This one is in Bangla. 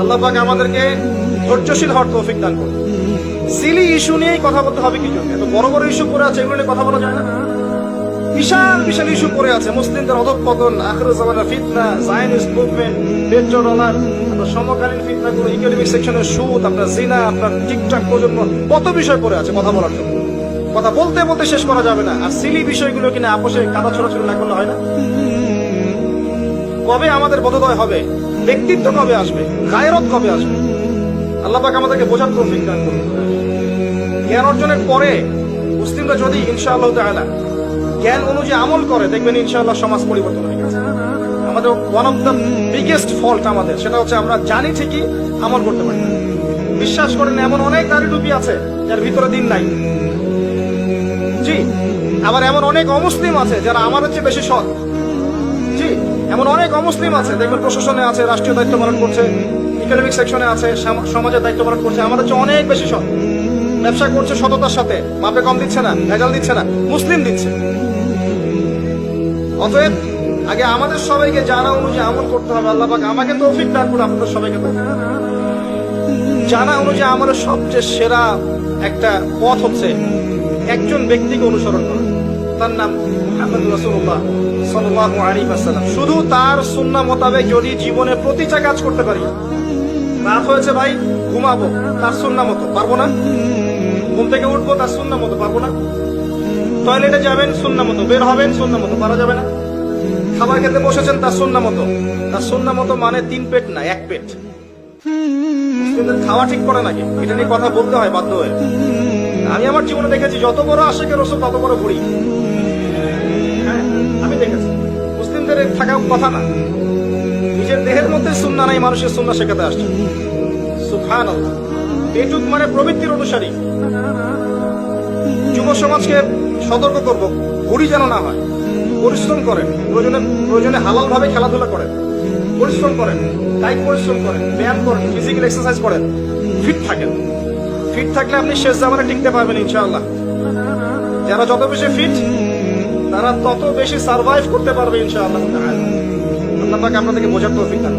আল্লাহ পাক আমাদেরকে ধৈর্যশীল হওয়ার তৌফিক দান করুন। সিলি ইস্যু নিয়েই কথা বলতে হবে কি জন্য? এত বড় বড় ইস্যু পড়ে আছে, এগুলো নিয়ে কথা বলা যায় না। বিশাল বিশাল ইস্যু পড়ে আছে। মুসলিমদের অধঃপতন, আখরে জামানা ফিতনা জায়নিস্ট মুভমেন্ট পেট্রো ডলার সমকালীন ফিতনাগুলো ইকোনমিক সেকশনের সুদ আপনার জিনা আপনার ঠিকঠাক প্রজন্ম, কত বিষয় পড়ে আছে কথা বলার জন্য। কথা বলতে বলতে শেষ করা যাবে না। আর সিলি বিষয়গুলো কিনা আপোষে কাদা ছড়াছড়ি না করলে হয় না। কবে আমাদের বোধোদয় হবে? ব্যক্তিত্ব কবে আসবে? গায়রত কবে আসবে? আল্লাহ পাক আমাদেরকে বোঝার তৌফিক দান করুন। জ্ঞান অর্জনের পরে মুসলিমরা যদি ইনশাআল্লাহ তাআলা জ্ঞান অনুযায়ী আমল করে, দেখবেন ইনশাআল্লাহ সমাজ পরিবর্তন হয়ে গেছে। আমাদের one of the biggest fault আমাদের, সেটা হচ্ছে আমরা জানি ঠিকই আমল করতে পারি। না। বিশ্বাস করেন, এমন অনেক দাড়ি টুপি আছে যার ভিতরে দিন নাই। জি, আবার এমন অনেক অমুসলিম আছে যারা আমার হচ্ছে বেশি সৎ। এমন অনেক অমুসলিম আছে, দেখবেন প্রশাসনে আছে, রাষ্ট্রীয় দায়িত্ব পালন করছে ইকোনমিক সেকশনে আছে, সাম- সমাজের দায়িত্ব পালন করছে আমাদের চেয়ে অনেক বেশি সৎ ব্যবসা করছে সততার সাথে মাপে কম দিচ্ছে না, ভেজাল দিচ্ছে না, মুসলিম দিচ্ছে। অতএব, আগে আমাদের সবাইকে জানা অনুযায়ী আমল করতে হবে, আল্লাহ পাক আমাকে তৌফিক দান করে আপনাদের সবাইকে। জানা অনুযায়ী আমাদের সবচেয়ে সেরা একটা পথ হচ্ছে একজন ব্যক্তিকে অনুসরণ করা। তার নাম মুহাম্মদ রাসূলুল্লাহ সাল্লাল্লাহু আলাইহি ওয়াসাল্লাম। শুধু তার সুন্নাহ মোতাবেক যদি জীবনে প্রতিটা কাজ করতে পারি, রাত হয়েছে ভাই, ঘুমাবো, তার সুন্নাহ মতো, পারব না? ঘুম থেকে উঠবো, তার সুন্নাহ মতো, পারব না? টয়লেটে যাবেন সুন্নাহ মতো, বের হবেন সুন্নাহ মতো, পারা যাবে না? খাবার খেতে বসেছেন, তার সুন্নাহ মতো। তার সুন্নাহ মতো মানে তিন পেট না, এক পেট। খাওয়া ঠিক করে নাকি এটা নিয়ে কথা বলতে হয় বাধ্য হয়ে। আমি আমার জীবনে দেখেছি, যত বড় আশেকের রসুল, তত বড় বুড়ি। হ্যাঁ আমি দেখেছি। মুসলিমদের থাকা কথা না। নিজের দেহের মধ্যে সুন্না নাই, মানুষের সুন্না শেখাতে আসছে। সুখান পেটুক মানে প্রবৃত্তির অনুসারী। যুব সমাজকে সতর্ক করব। ঘুরি যেন না হয়। পরিশ্রম করেন। প্রয়োজনে প্রয়োজনে হালাল ভাবে খেলাধুলা করেন। পরিশ্রম করেন। কায়িক পরিশ্রম করেন। ব্যায়াম করেন। ফিজিক্যাল এক্সারসাইজ করেন। ফিট থাকেন। ফিট থাকলে আপনি শেষ জামানে টিকতে পারবেন ইনশাআল্লাহ যারা যত বেশি ফিট তারা তত বেশি সার্ভাইভ করতে পারবে ইনশাআল্লাহ আপনাদেরকে বোঝার তৌফিক দান।